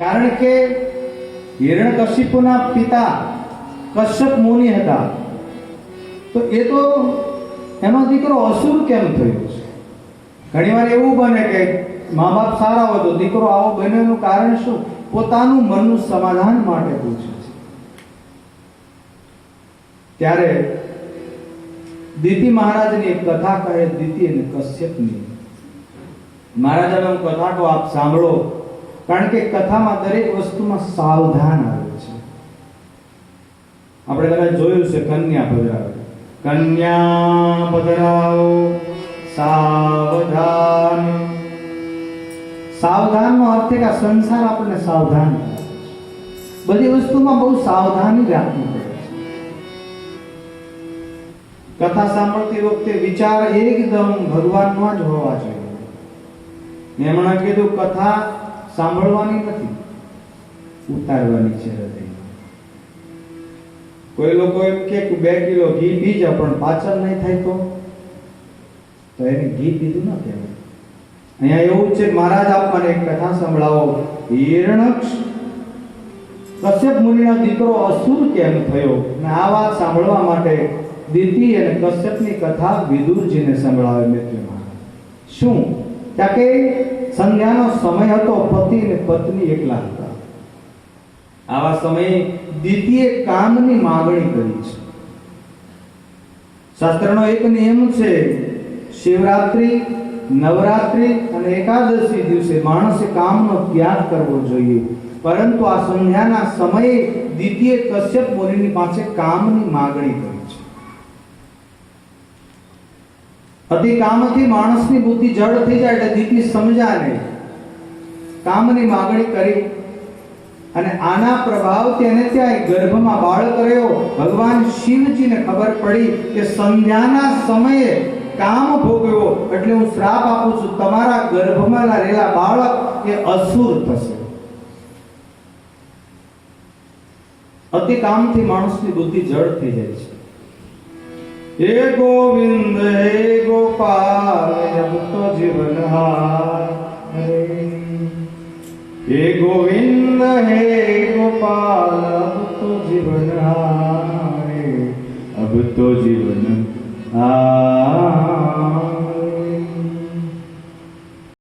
કારણ કે હિરણ્યકશિપુના પિતા કશ્યપ મુનિ હતા. તો એ તો એનો દીકરો અસુર કેમ થયો છે? ઘણીવાર એવું બને કે મા બાપ સારા હોય તો દીકરો આવો બન્યો એનું કારણ શું? પોતાનું મનનું સમાધાન માટે પૂછે છે. ત્યારે દીતિ મહારાજની એક કથા કહે દીતિ અને કશ્યપની. મહારાજાનો કથા કહું, આપ સાંભળો કારણ કે કથામાં દરેક વસ્તુમાં સાવધાન આવે છે. આપણે કદાચ જોયું છે, કન્યા પધરાવે. કન્યા પધરાવો, સાવધાન. સાવધાનનો અર્થ કે આ સંસાર આપણને સાવધાન. બધી વસ્તુમાં બહુ સાવધાની રાખવી પડે કથા સાંભળતી વખતે વિચાર એકદમ ભગવાનનો જ હોવા જોઈએ. મેં હમણાં કીધું, કથા સાંભળવાની નથી. ઉતારવાની છે હૃદયમાં કોઈ લોકો એમ કે બે કિલો ઘી પી પણ પાચન નહીં થાય તો? તો એને ઘી પીધું ન કહેવાય. અહીંયા એવું છે, મહારાજ આપણને એક કથા સંભળાવો. હિરણક્ષ, કશ્યપ મુનિનો દીકરો અસુર કેમ થયો? ને આ વાત સાંભળવા માટે દીતિ અને કશ્યપની કથા વિદુરજીને સંભળાવે મિત્ર શું? ત્યાં કે સંધ્યાનો સમય હતો, પતિ અને પત્ની એકલા હતા. આવા સમયે દીતિએ કામની માગણી કરી છે. શાસ્ત્રનો એક નિયમ છે, શિવરાત્રિ, નવરાત્રિ અને એકાદશી દિવસે માણસે કામનો ત્યાગ કરવો જોઈએ. પરંતુ આ સંધ્યાના સમયે દ્વિતીય કશ્યપ મુનિની પાસે કામની માગણી કરી છે અતિ કામથી માણસની બુદ્ધિ જડ થઈ જાય એટલે દીતિ સમજાય નહીં. કામની માગણી કરી અને આના પ્રભાવ તેને ત્યાં ગર્ભમાં બાળક રહ્યો ભગવાન શિવજીને ખબર પડી કે સંધ્યાના સમયે કામ ભોગવ્યો એટલે હું શ્રાપ આપું છું, તમારા ગર્ભમાં રહેલા બાળક એ અસુર થશે. અતિ કામથી માણસની બુદ્ધિ જડ થઈ જાય છે. હે ગોવિંદ હે ગોપાલ અબ તો જીવન હારે. હે ગોવિંદ, હે ગોપાલ અબ તો જીવન હારે. અબ તો જીવન હારે.